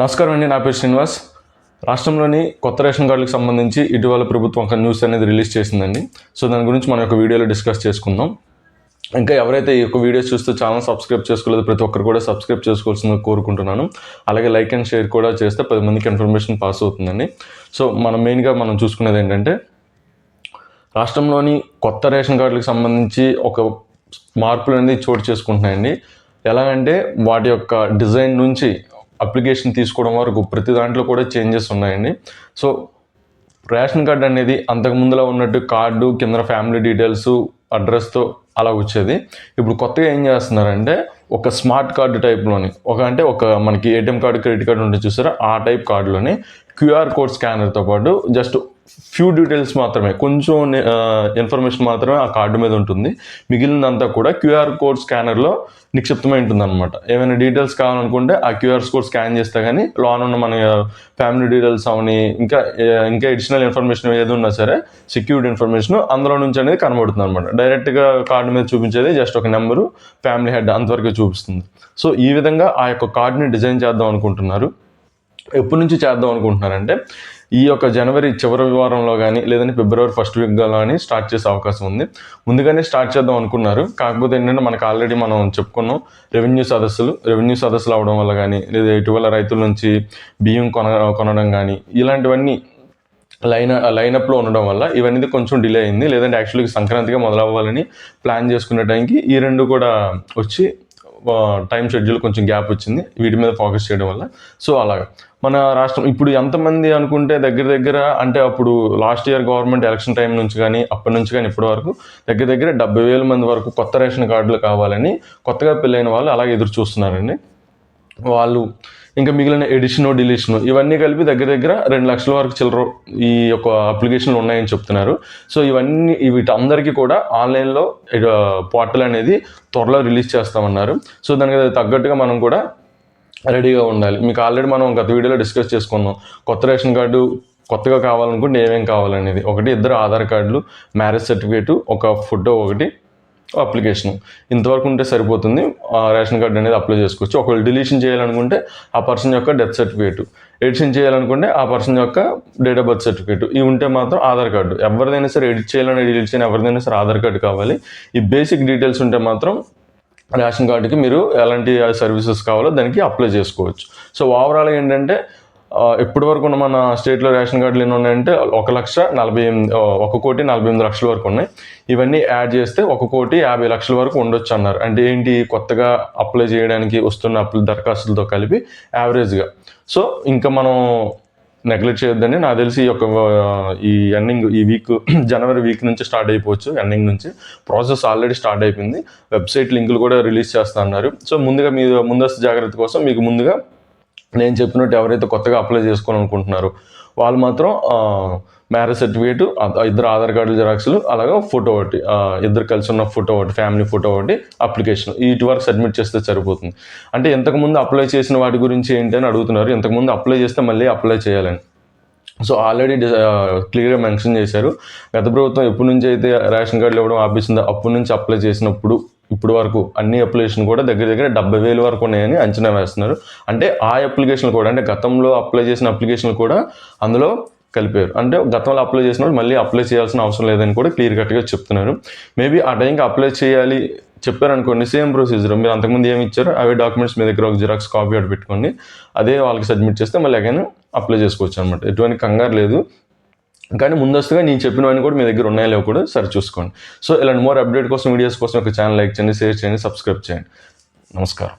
నమస్కారం అండి నా పేరు శ్రీనివాస్. రాష్ట్రంలోని కొత్త రేషన్ కార్డులకు సంబంధించి ఇటీవల ప్రభుత్వం ఒక న్యూస్ అనేది రిలీజ్ చేసిందండి. సో దాని గురించి మనం ఒక వీడియోలో డిస్కస్ చేసుకుందాం. ఇంకా ఎవరైతే ఈ యొక్క వీడియోస్ చూస్తూ ఛానల్ సబ్స్క్రైబ్ చేసుకోలేదు ప్రతి ఒక్కరు కూడా సబ్స్క్రైబ్ చేసుకోవాల్సిందని కోరుకుంటున్నాను. అలాగే లైక్ అండ్ షేర్ కూడా చేస్తే పది మందికి ఇన్ఫర్మేషన్ పాస్ అవుతుందండి. సో మనం మెయిన్గా మనం చూసుకునేది ఏంటంటే రాష్ట్రంలోని కొత్త రేషన్ కార్డులకు సంబంధించి ఒక మార్పులు అనేది చోటు చేసుకుంటున్నాయండి. ఎలాగంటే వాటి యొక్క డిజైన్ నుంచి అప్లికేషన్ తీసుకోవడం వరకు ప్రతి దాంట్లో కూడా చేంజెస్ ఉన్నాయండి. సో రేషన్ కార్డు అనేది అంతకు ముందులో ఉన్నట్టు కార్డు కింద ఫ్యామిలీ డీటెయిల్స్ అడ్రస్తో అలా వచ్చేది. ఇప్పుడు కొత్తగా ఏం చేస్తున్నారంటే ఒక స్మార్ట్ కార్డు టైప్లోని ఒక అంటే ఒక మనకి ఏటీఎం కార్డు క్రెడిట్ కార్డు ఉంటే చూసారా? ఆ టైప్ కార్డులోని క్యూఆర్ కోడ్ స్కానర్తో పాటు జస్ట్ ఫ్యూ డీటెయిల్స్ మాత్రమే కొంచెం ఇన్ఫర్మేషన్ మాత్రమే ఆ కార్డు మీద ఉంటుంది. మిగిలినంతా కూడా క్యూఆర్ కోడ్ స్కానర్లో నిక్షిప్తమై ఉంటుందన్నమాట. ఏమైనా డీటెయిల్స్ కావాలనుకుంటే ఆ క్యూఆర్ కోడ్ స్కాన్ చేస్తే కానీ లోన్ ఉన్న మన uh, ఫ్యామిలీ డీటెయిల్స్ అవని ఇంకా uh, ఇంకా అడిషనల్ ఇన్ఫర్మేషన్ ఏది ఉన్నా సరే సెక్యూర్డ్ ఇన్ఫర్మేషన్ అందులో నుంచి అనేది కనబడుతుంది అనమాట డైరెక్ట్గా కార్డు మీద చూపించేది జస్ట్ ఒక నెంబరు ఫ్యామిలీ హెడ్ అంతవరకు చూపిస్తుంది. సో ఈ విధంగా ఆ యొక్క కార్డుని డిజైన్ చేద్దాం అనుకుంటున్నారు. ఎప్పటి నుంచి చేద్దాం అనుకుంటున్నారంటే ఈ యొక్క జనవరి చివరి వారంలో కానీ లేదంటే ఫిబ్రవరి ఫస్ట్ వీక్ కానీ స్టార్ట్ చేసే అవకాశం ఉంది. ముందుగానే స్టార్ట్ చేద్దాం అనుకున్నారు. కాకపోతే ఏంటంటే మనకు ఆల్రెడీ మనం చెప్పుకున్నాం రెవెన్యూ సదస్సులు రెవెన్యూ సదస్సులు అవడం వల్ల కానీ లేదా ఇటీవల రైతుల నుంచి బియ్యం కొన కొనడం కానీ ఇలాంటివన్నీ లైన్ లైనప్లో ఉండడం వల్ల ఇవన్నీ కొంచెం డిలే అయింది. లేదంటే యాక్చువల్గా సంక్రాంతిగా మొదలవ్వాలని ప్లాన్ చేసుకునే టైంకి ఈ రెండు కూడా వచ్చి టైం షెడ్యూల్ కొంచెం గ్యాప్ వచ్చింది. వీటి మీద ఫోకస్ చేయడం వల్ల. సో అలాగా. మన రాష్ట్రం ఇప్పుడు ఎంతమంది అనుకుంటే దగ్గర దగ్గర అంటే అప్పుడు last year government election time నుంచి కానీ అప్పటి నుంచి కానీ ఇప్పటి వరకు దగ్గర దగ్గర డెబ్బై వేల మంది వరకు కొత్త రేషన్ కార్డులు కావాలని కొత్తగా పెళ్ళైన వాళ్ళు అలాగే ఎదురు చూస్తున్నారండి. వాళ్ళు ఇంకా మిగిలిన ఎడిషన్ డిలీషన్ ఇవన్నీ కలిపి దగ్గర దగ్గర రెండు లక్షల వరకు చిల్లర ఈ యొక్క అప్లికేషన్లు ఉన్నాయని చెప్తున్నారు. సో ఇవన్నీ వీటందరికీ కూడా ఆన్లైన్లో పోర్టల్ అనేది త్వరలో రిలీజ్ చేస్తామన్నారు. సో దానికి తగ్గట్టుగా మనం కూడా రెడీగా ఉండాలి. మీకు ఆల్రెడీ మనం గత వీడియోలో డిస్కస్ చేసుకున్నాం. కొత్త రేషన్ కార్డు కొత్తగా కావాలనుకుంటే ఏమేం కావాలనేది. ఒకటి ఇద్దరు ఆధార్ కార్డులు మ్యారేజ్ సర్టిఫికేట్ ఒక ఫోటో ఒకటి అప్లికేషన్. ఇంతవరకు ఉంటే సరిపోతుంది. ఆ రేషన్ కార్డు అనేది అప్లై చేసుకోవచ్చు. ఒకవేళ డిలీషన్ చేయాలనుకుంటే ఆ పర్సన్ యొక్క డెత్ సర్టిఫికేట్. ఎడిషన్ చేయాలనుకుంటే ఆ పర్సన్ యొక్క డేట్ ఆఫ్ బర్త్ సర్టిఫికేట్. ఇవి ఉంటే మాత్రం ఆధార్ కార్డు. ఎవరిదైనా సరే ఎడిట్ చేయాలని డిలీట్ చేయాలని ఎవరిదైనా సరే ఆధార్ కార్డు కావాలి. ఈ బేసిక్ డీటెయిల్స్ ఉంటే మాత్రం రేషన్ కార్డుకి మీరు ఎలాంటి సర్వీసెస్ కావాలో దానికి అప్లై చేసుకోవచ్చు. సో ఓవరాల్ ఏంటంటే ఇప్పటి వరకు ఉన్న మన స్టేట్లో రేషన్ కార్డులు ఎన్ని ఉన్నాయంటే ఒక లక్ష నలభై ఎనిమిది ఒక కోటి నలభై ఎనిమిది లక్షల వరకు ఉన్నాయి. ఇవన్నీ యాడ్ చేస్తే ఒక కోటి యాభై లక్షల వరకు ఉండొచ్చు అన్నారు. అంటే ఏంటి కొత్తగా అప్లై చేయడానికి వస్తున్న అప్లై దరఖాస్తులతో కలిపి యావరేజ్గా. సో ఇంకా మనం నెగ్లెక్ట్ చేయొద్దని నాకు తెలిసి ఈ యొక్క ఈ ఎండింగ్ ఈ వీక్ జనవరి వీక్ నుంచి స్టార్ట్ అయిపోవచ్చు ఎండింగ్ నుంచి. ప్రాసెస్ ఆల్రెడీ స్టార్ట్ అయిపోయింది. వెబ్సైట్ లింకులు కూడా రిలీజ్ చేస్తా అన్నారు. సో ముందుగా మీ ముందస్తు జాగ్రత్త కోసం మీకు ముందుగా నేను చెప్పినట్టు ఎవరైతే కొత్తగా అప్లై చేసుకోవాలనుకుంటున్నారో వాళ్ళు మాత్రం మ్యారేజ్ సర్టిఫికేట్ ఇద్దరు ఆధార్ కార్డు జిరాక్స్లు అలాగే ఫోటో ఒకటి ఇద్దరు కలిసి ఉన్న ఫోటో ఒకటి ఫ్యామిలీ ఫోటో ఒకటి అప్లికేషన్. వీటి వరకు సబ్మిట్ చేస్తే సరిపోతుంది. అంటే ఇంతకుముందు అప్లై చేసిన వాటి గురించి ఏంటి అని అడుగుతున్నారు. ఇంతకుముందు అప్లై చేస్తే మళ్ళీ అప్లై చేయాలని. సో ఆల్రెడీ క్లియర్గా మెన్షన్ చేశారు. గత ప్రభుత్వం ఎప్పటి నుంచి అయితే రేషన్ కార్డులు ఇవ్వడం ఆపేసిందో అప్పటి నుంచి అప్లై చేసినప్పుడు ఇప్పుడు వరకు అన్ని అప్లికేషన్ కూడా దగ్గర దగ్గర డెబ్బై వేలు వరకు ఉన్నాయని అంచనా వేస్తున్నారు. అంటే ఆ అప్లికేషన్లు కూడా అంటే గతంలో అప్లై చేసిన అప్లికేషన్లు కూడా అందులో కలిపారు. అంటే గతంలో అప్లై చేసిన వాళ్ళు మళ్ళీ అప్లై చేయాల్సిన అవసరం లేదని కూడా క్లియర్ కట్గా చెప్తున్నారు. మేబీ ఆ టైంకి అప్లై చేయాలి చెప్పారనుకోండి సేమ్ ప్రొసీజర్ మీరు అంతకుముందు ఏమి ఇచ్చారో అవే డాక్యుమెంట్స్ మీ దగ్గర ఒక జిరాక్స్ కాపీ అటు పెట్టుకోండి అదే వాళ్ళకి సబ్మిట్ చేస్తే మళ్ళీ అగైన్ అప్లై చేసుకోవచ్చు అనమాట ఎటువంటి కంగారు లేదు. కానీ ముందస్తుగా నేను చెప్పినవన్నీ కూడా మీ దగ్గర ఉన్నాయో లేవో కూడా. సరి చూసుకోండి. సో ఇలాంటి మోర్ అప్డేట్ కోసం వీడియోస్ కోసం ఒక ఛానల్ లైక్ చేయండి షేర్ చేయండి సబ్స్క్రైబ్ చేయండి. నమస్కారం.